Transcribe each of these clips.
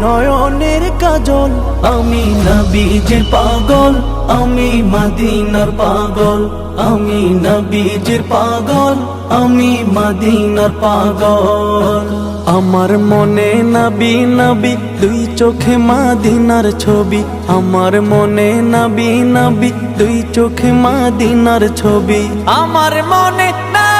নয়নের কাজল, আমি নবীজির পাগল, আমি মদিনার পাগল, আমি নবীজির পাগল, আমি মদিনার পাগল। আমার মনে নবী নবী, দুই চোখে মাদিনার ছবি। আমার মনে নবী নবী, দুই চোখে মাদিনার ছবি। আমার মনে নবী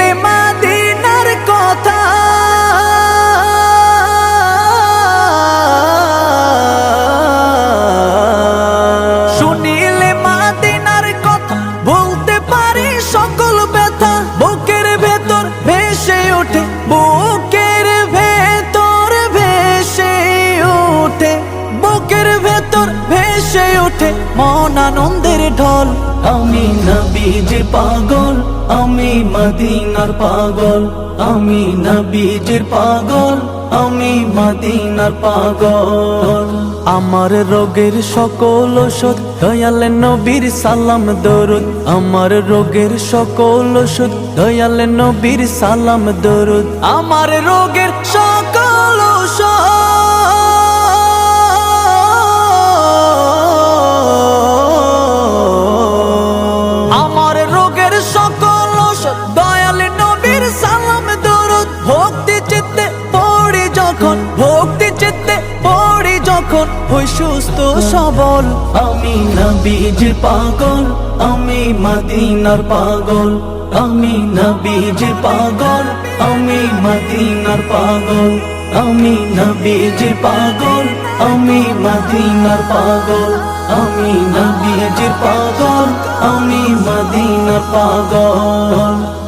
ভেসে ওঠে মন আনন্দের ঢল। আমি নবীজির পাগল আমি মদিনার পাগল। আমি নবীজির পাগল আমি মদিনার পাগল। আমার রোগের সকল ওষুধ দয়ালে নবীর সালাম দরুদ। আমার রোগের সকল ওষুধ দয়ালে নবীর সালাম দরুদ। আমার রোগের সকল ঔষধ চিত্তে পড়ি যখন, ভক্তি চিত্তে পড়ি যখন হই সুস্থ সবল। আমি নবীজির পাগল, আমি মদিনার পাগল। আমি নবীজির পাগল, আমি মদিনার পাগল। আমি নবীজির পাগল, আমি মদিনার পাগল। আমি নবীজির পাগল, আমি মদিনার পাগল।